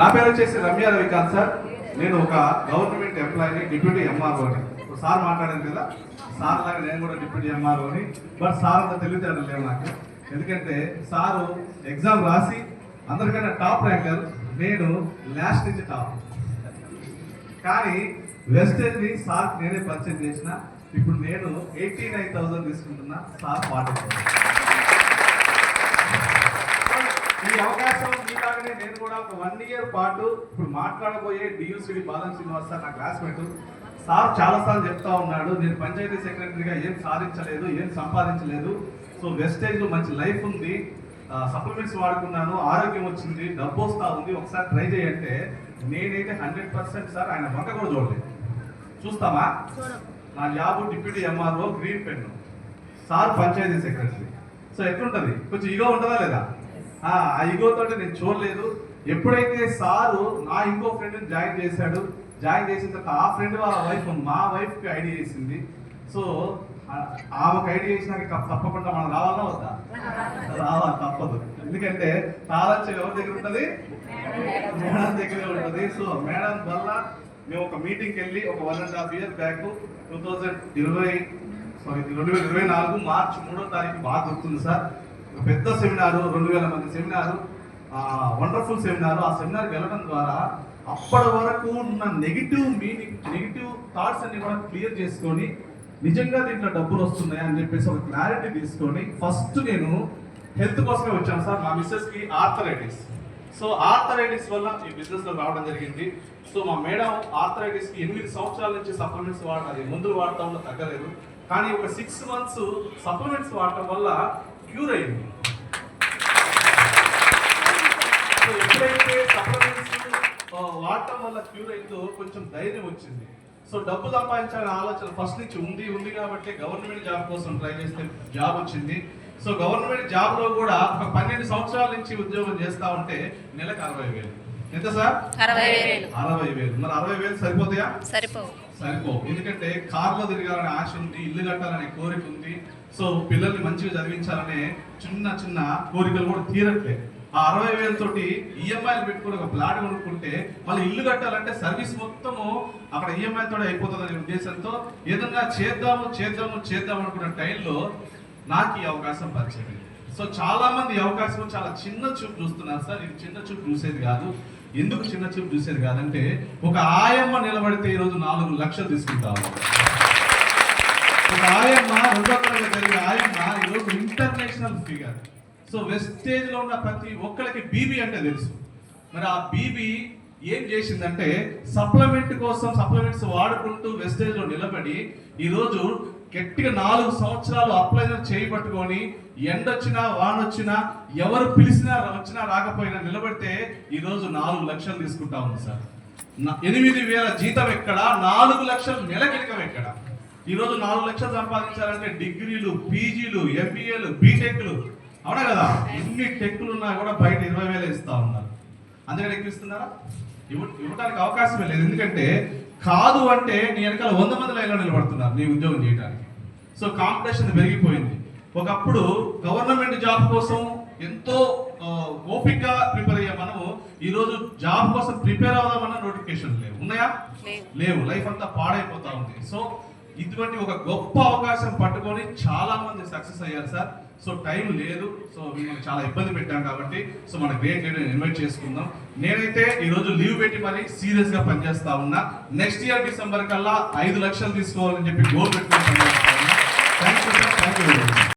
నా పేరు వచ్చేసి రమ్య రవికాంత్ సార్. నేను ఒక గవర్నమెంట్ ఎంప్లాయీని డిప్యూటీ ఎంఆర్ఓని. సార్ మాట్లాడాను కదా సార్ లాగా నేను కూడా డిప్యూటీ ఎంఆర్ఓని. బట్ సార్ అంత తెలివితేటలు లేవు నాకు. ఎందుకంటే సారు ఎగ్జామ్ రాసి అందరికన్నా టాప్ ర్యాంకర్ నేను లాస్ట్ నుంచి టాప్. కానీ వెస్టేజ్ని సార్ నేనే పరిచయం చేసిన. ఇప్పుడు నేను ఎయిటీ నైన్ థౌసండ్ తీసుకుంటున్నా సార్ పాట ఈ అవకాశం మీలాగనే నేను కూడా ఒక వన్ ఇయర్ పాటు ఇప్పుడు మాట్లాడబోయే డియూసిడి బాలం శ్రీనివాస్ సార్ నా క్లాస్మేట్ సార్ చాలా సార్లు చెప్తా ఉన్నాడు నేను పంచాయతీ సెక్రటరీగా ఏం సాధించలేదు ఏం సంపాదించలేదు. సో వెస్టేజ్లో మంచి లైఫ్ ఉంది. సప్లిమెంట్స్ వాడుకున్నాను ఆరోగ్యం వచ్చింది డబ్బు వస్తా ఉంది. ఒకసారి ట్రై చేయంటే నేనైతే హండ్రెడ్ పర్సెంట్ సార్ ఆయన వంక కూడా చూడలేదు. చూస్తామా? నా job deputy MRO green pen sir panchayati secretary. So ఎట్లుంటది? కొంచెం ఈగో ఉంటుందా లేదా? ఆ ఇగో తోటి నేను చూడలేదు. ఎప్పుడైతే సారు నా ఇంకో ఫ్రెండ్ జాయిన్ చేశాడు జాయిన్ చేసిన తర్వాత ఆ ఫ్రెండ్ వాళ్ళ వైఫ్ మా వైఫ్కి ఐడి చేసింది సో ఆమెకు ఐడియా చేసినాక తప్పకుండా మనం రావాలా వద్దా? రావాలి తప్పదు. ఎందుకంటే తాళం ఎవరి దగ్గర ఉంటది? మేడం దగ్గర ఉంటది. సో మేడం వల్ల మేము ఒక మీటింగ్కి వెళ్ళి ఒక one and half year back two thousand ఇరవై సారీ రెండు వేల ఇరవై నాలుగు మార్చ్ మూడో తారీఖు బాగా గుర్తుంది సార్. పెద్ద సెమినారు రెండు వేల మంది సెమినారు వండర్ఫుల్ సెమినార్. ఆ సెమినార్కి వెళ్ళడం ద్వారా అప్పటి వరకు ఉన్న నెగిటివ్ మీనింగ్ నెగిటివ్ థాట్స్ అన్ని కూడా క్లియర్ చేసుకొని నిజంగా దీంట్లో డబ్బులు వస్తున్నాయి అని చెప్పేసి ఒక క్లారిటీ తీసుకొని ఫస్ట్ నేను హెల్త్ కోసమే వచ్చాను సార్. మా మిస్సెస్కి ఆర్థరైటిస్ సో ఆర్థరైటిస్ వల్ల ఈ బిజినెస్లో రావడం జరిగింది. సో మా మేడం ఆర్థరైటిస్కి ఎనిమిది సంవత్సరాల నుంచి సప్లిమెంట్స్ వాడాలి మందులు వాడటం వల్ల తగ్గలేదు. కానీ ఒక సిక్స్ మంత్స్ సప్లిమెంట్స్ వాడటం వల్ల క్యూర్ అయింది. ఎప్పుడైతే సప్లిమెంట్స్ వాడటం వల్ల క్యూర్ అయిందో కొంచెం ధైర్యం వచ్చింది. సో డబ్బు సంపాదించాలనే ఆలోచన ఫస్ట్ నుంచి ఉంది ఉంది కాబట్టి గవర్నమెంట్ జాబ్ కోసం ట్రై చేస్తే జాబ్ వచ్చింది. సో గవర్నమెంట్ జాబ్లో కూడా ఒక పన్నెండు సంవత్సరాల నుంచి ఉద్యోగం చేస్తా ఉంటే నెలకు అరవై వేలు. ఎంత సార్? అరవై వేలు. అరవై వేలు. మరి అరవై వేలు సరిపోతాయా? సరిపోవు. సరిపో ఎందుకంటే కార్లో తిరగాలనే ఆశ ఉంది ఇల్లు కట్టాలనే కోరిక ఉంది. సో పిల్లల్ని మంచిగా చదివించాలనే చిన్న చిన్న కోరికలు కూడా తీరట్లేదు ఆ అరవై వేలతోటి ఈఎంఐలు పెట్టుకుని ఒక ప్లాట్ కొనుక్కుంటే మళ్ళీ ఇల్లు కట్టాలంటే సర్వీస్ మొత్తము అక్కడ ఈఎంఐ అయిపోతుంది అయిపోతుందనే ఉద్దేశంతో ఏదన్నా చేద్దాము చేద్దాము చేద్దాం అనుకున్న టైంలో నాకు ఈ అవకాశం పరిచయం సో చాలా మంది అవకాశం చాలా చిన్న చూపు చూస్తున్నారు సార్. ఇది చిన్న చూపు చూసేది కాదు. ఎందుకు చిన్న చూపు చూసేది కాదంటే ఒక ఆయమ్మ నిలబడితే ఈరోజు నాలుగు లక్షలు తీసుకుంటాము ఒక ఆయమ్మ రెండో తరగతి చదివే ఆయమ్మ ఈరోజు ఇంటర్నేషనల్ ఫిగర్ సో వెస్టేజ్లో ఉన్న ప్రతి ఒక్కరికి బీబీ అంటే తెలుసు. మరి ఆ బీబీ ఏం చేసిందంటే సప్లిమెంట్ కోసం సప్లిమెంట్స్ వాడుకుంటూ వెస్టేజ్లో నిలబడి ఈరోజు గట్టిగా నాలుగు సంవత్సరాలు అప్లై చేయి పట్టుకొని ఎండొచ్చినా వానొచ్చినా ఎవరు పిలిచినా వచ్చినా రాకపోయినా నిలబడితే ఈరోజు నాలుగు లక్షలు తీసుకుంటా ఉంది సార్. ఎనిమిది వేల జీతం ఎక్కడ? నాలుగు లక్షలు నెలకిరకం ఎక్కడ? ఈరోజు నాలుగు లక్షలు సంపాదించాలంటే డిగ్రీలు పీజీలు ఎంబీఏలు బీటెక్లు. అవునా కదా? ఎన్ని టెక్లు ఉన్నా కూడా బయట ఇరవై వేలు ఇస్తా ఉన్నారు. అందుకని ఎక్కిస్తున్నారా? ఇవ్వ ఇవ్వడానికి అవకాశమే లేదు. ఎందుకంటే కాదు అంటే నీ వెనకాల వంద మంది లైన్లో నిలబడుతున్నారు నీ ఉద్యోగం చేయడానికి సో కాంపిటీషన్ పెరిగిపోయింది. ఒకప్పుడు గవర్నమెంట్ జాబ్ కోసం ఎంతో ఆ, ఓపికగా ప్రిపేర్ అయ్యే మనము ఈ రోజు జాబ్ కోసం ప్రిపేర్ అవుదామన్న నోటిఫికేషన్ లేవు. ఉన్నాయా. లేవు. లైఫ్ అంతా పాడైపోతా ఉంది. సో ఇటువంటి ఒక గొప్ప అవకాశం పట్టుకొని చాలా మంది సక్సెస్ అయ్యారు సార్. సో టైం లేదు. సో మిమ్మల్ని చాలా ఇబ్బంది పెట్టాం కాబట్టి సో మన గ్రేట్ లీడర్ ఇన్వైట్ చేసుకుందాం. నేనైతే ఈరోజు లీవ్ పెట్టి మరి సీరియస్గా పనిచేస్తా ఉన్నా. నెక్స్ట్ ఇయర్ డిసెంబర్ కల్లా ఐదు లక్షలు తీసుకోవాలని చెప్పి గోల్ పెట్టుకుని thank you sir thank you